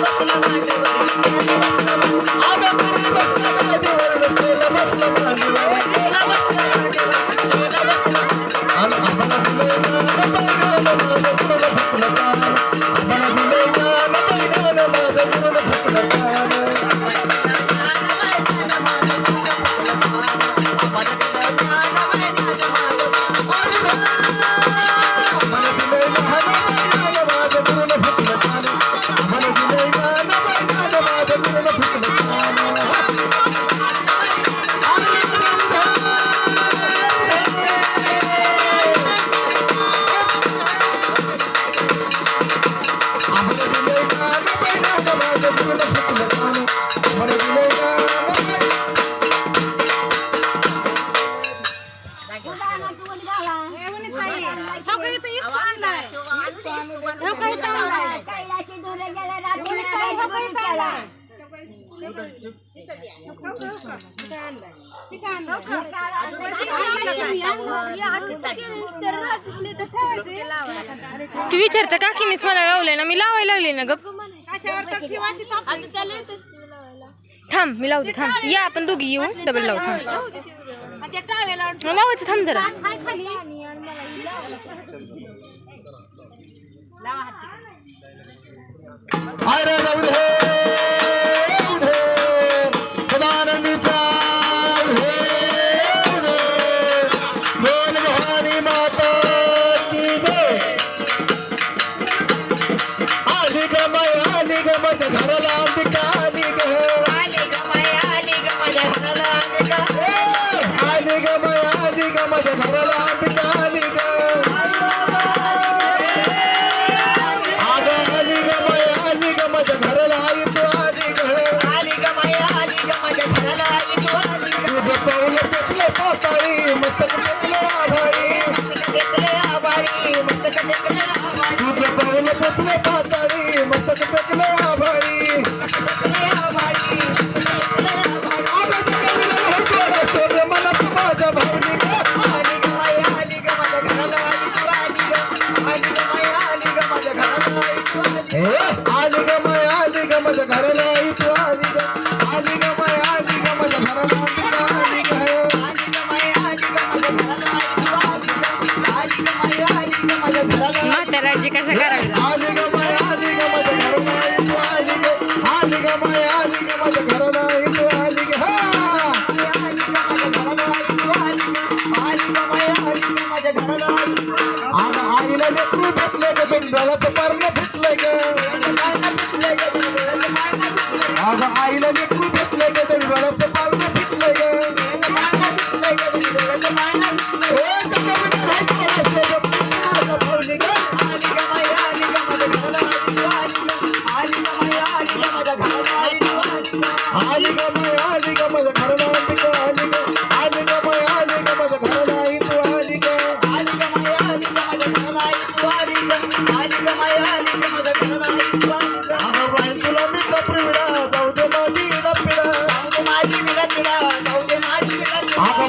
life तू विचारता काकीनेच मला लावलंय ना मी लावायला लागले ना गप. थांब मी लावते थांब. या आपण दोघी येऊ डबल लावू थांब. लावायचं थांब जरा. अरे आली ग माझ्या घराला अंबिका आली ग. आली ग माझ्या घराला अंबिका. आली ग माझ्या घराला अंबिका.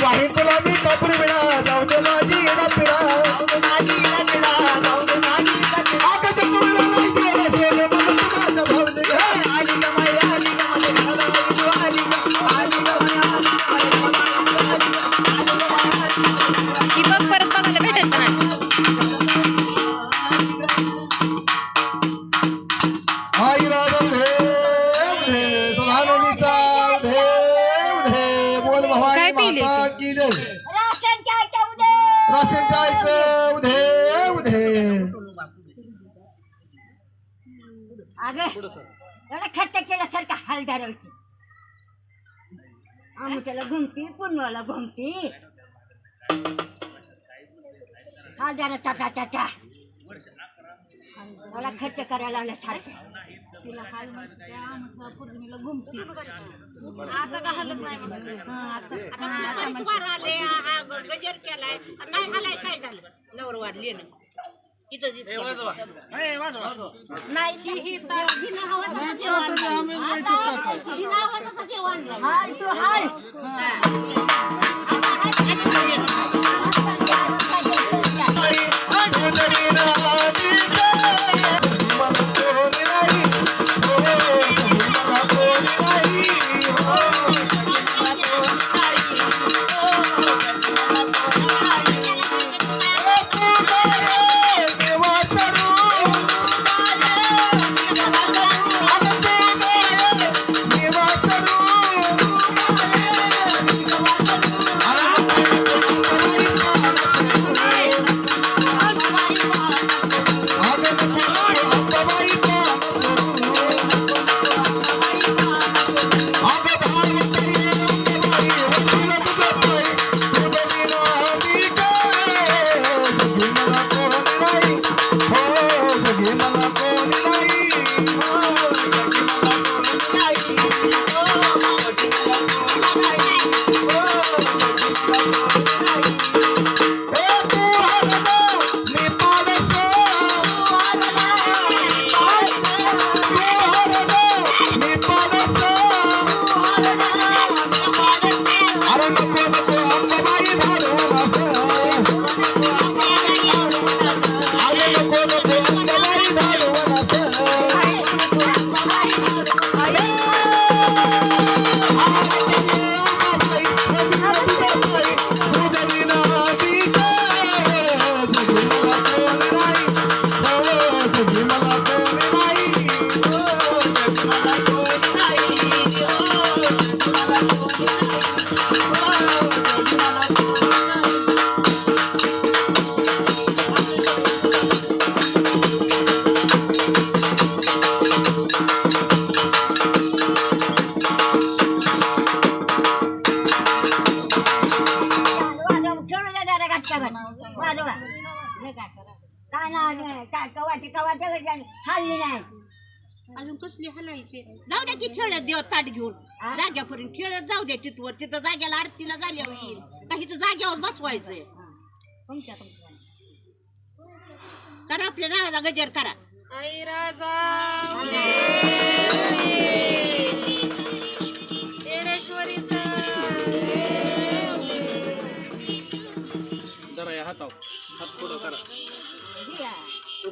Wah. अगं एवढा खर्च केल्यासारखा हाल धरवते आमच्याला घुमती पुनवाला घुमती. हाल धराचा टाटा मला खर्च करायला लावला सारखं. तिला हाल म्हणते आमच्या पूर्णीला घुमती. नवर वाढली ना. नाही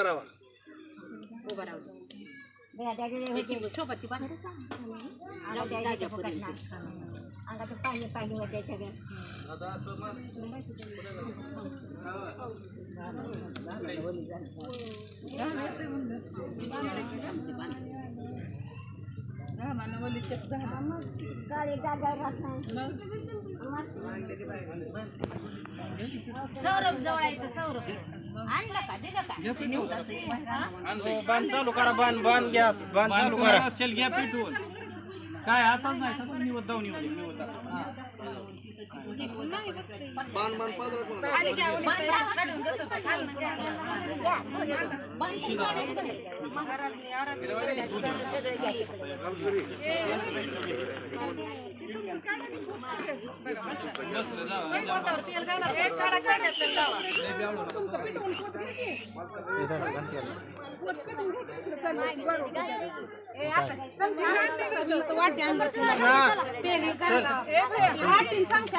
उभं राहा उभा राहू दिया, गाडी राहत नाही सौरभ जवळायचं सौरभ आणलं का दिलं का चालू करा. घ्या बाण चालू करा असेल घ्या पेटवून. काय आताच नाही तसंच निवत मान मान पाच राखून ठेवतो वाटी आणलं पेरी करता वाटी सांगता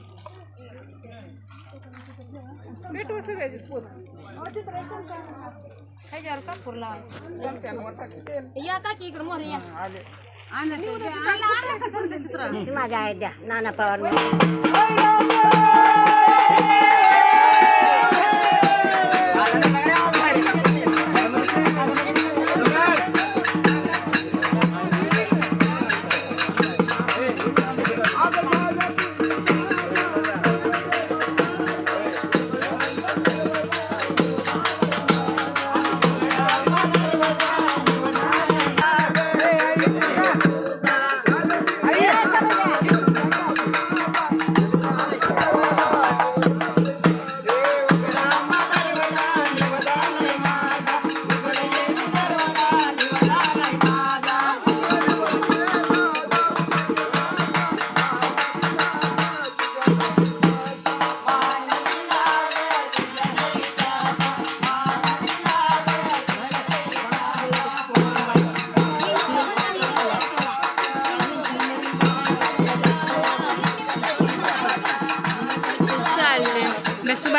जाऊ निवत निवत या का की इकडे मोर या माझ्या आहे द्या. नाना पवार.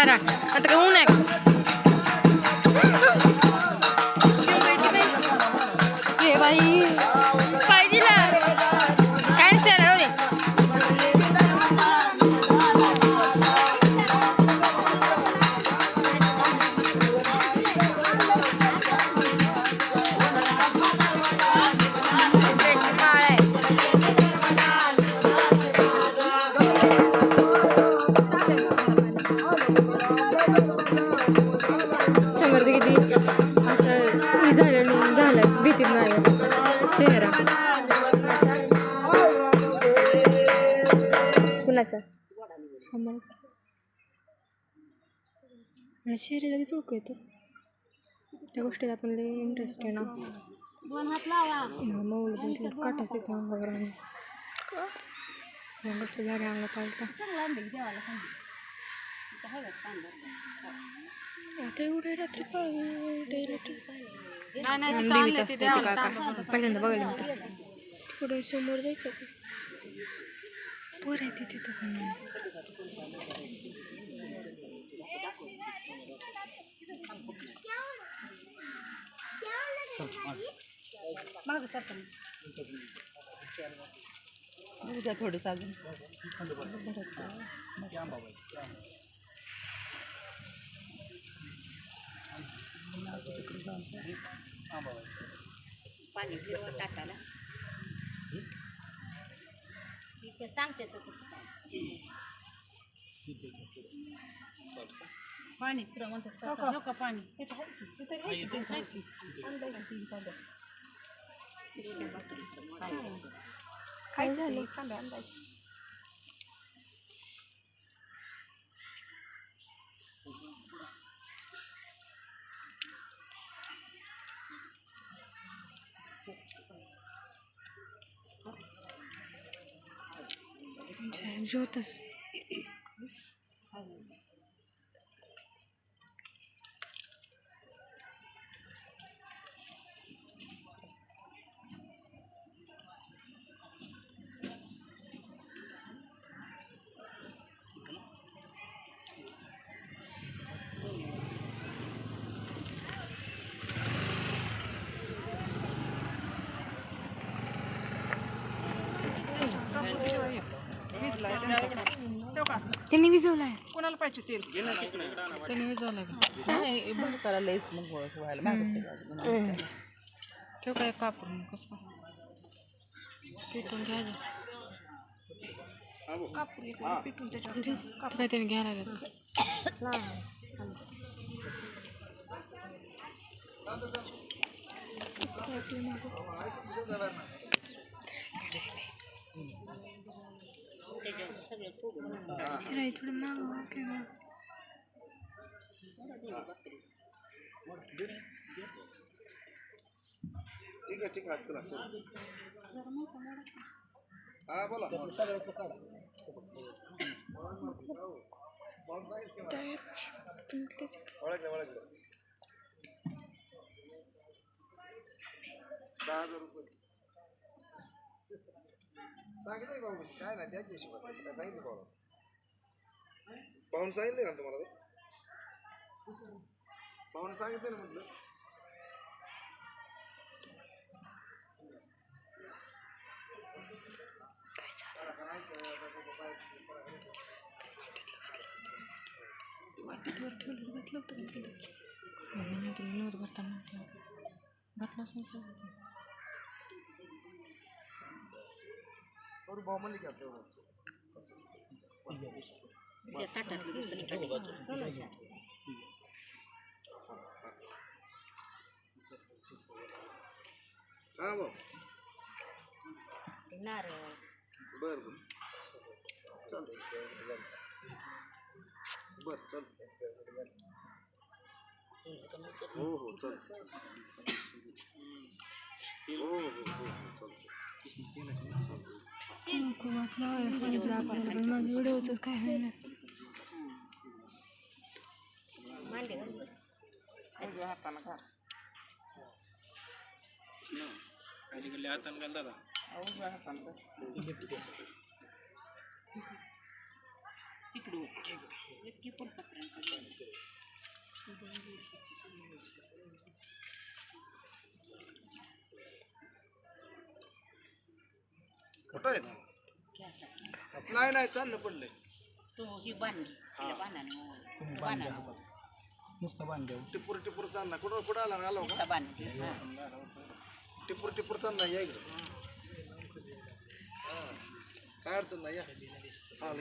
बस उभा राहा आता झालं चेहरा. कुणाचा? समर्थ मला चेहरे लगेच ओळखू त्या गोष्टीत आपण लई इंटरेस्ट आहे ना. मौल पण तिला अंगावर आणि मग असं झालं अंगात आलता आता एवढे रात्री काय रात्री देवीचा असते पहिल्यांदा बघायला समोर जायचं पोर आहे ती तिथं. पण थोडस अजून. पाणी फिरवून टाकायला. ठीक आहे सांगते तर तसं काय. पाणी तुला म्हणतात नको पाणी. काय झालं? Jotas. त्यांनी विजवलाय. कोणाला पाहिजे तेल? त्यांनी विजवलाय का? नाही बंद करा लईच मग व्हायला मागं तो काय कापून कसं पिटून घ्यायला काय त्याने घ्यायला लागलं. राई थोडं मागं ओके मग ठीक आहे ठीक आहे चला चला. हा बोला ओळखलं ओळखलं दहा हजार रुपये सांगितलं भाऊ काय नाही त्याच हिशोबात काय सांगितलं भाऊ भाऊन सांगितलं ना तुम्हाला ते? पाहून सांगितलं ना म्हटलं. नव्हतं भरताना घातलाच नाही बरोबर भाऊ म्हणले की आता त्या ताटात दुसरी टाकायची. हा। भाऊ बर बर। चल। बर चल। हो हो चल। हो हो हो हो चल। नको वाटलं समजलं आपल्याला पण माझं व्हिडिओच काय आहे ना मांडे कुठं आहे नाही नाही चाललं पडलंय. तू ही बांधली तिला बांधाने बांधाने नुसतं बांधल्या टिपूर टिपूर चालला कुठं कुठं आला आलो का? बांधली टिपूर टिपूर चालला या इकडं. हा. काय अडचण नाही या. हा,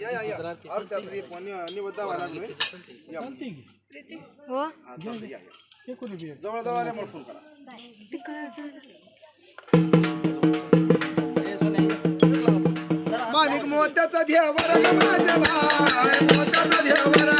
या या या. अरे त्यात हे पाणी निवड व्हायला लागलोय. या. हो. हा या या. जवळ जवळ आल्यामुळे फोन करा. माणिक मोत्याचा ध्यवर माझ्या भाय मोत्याचा ध्यवर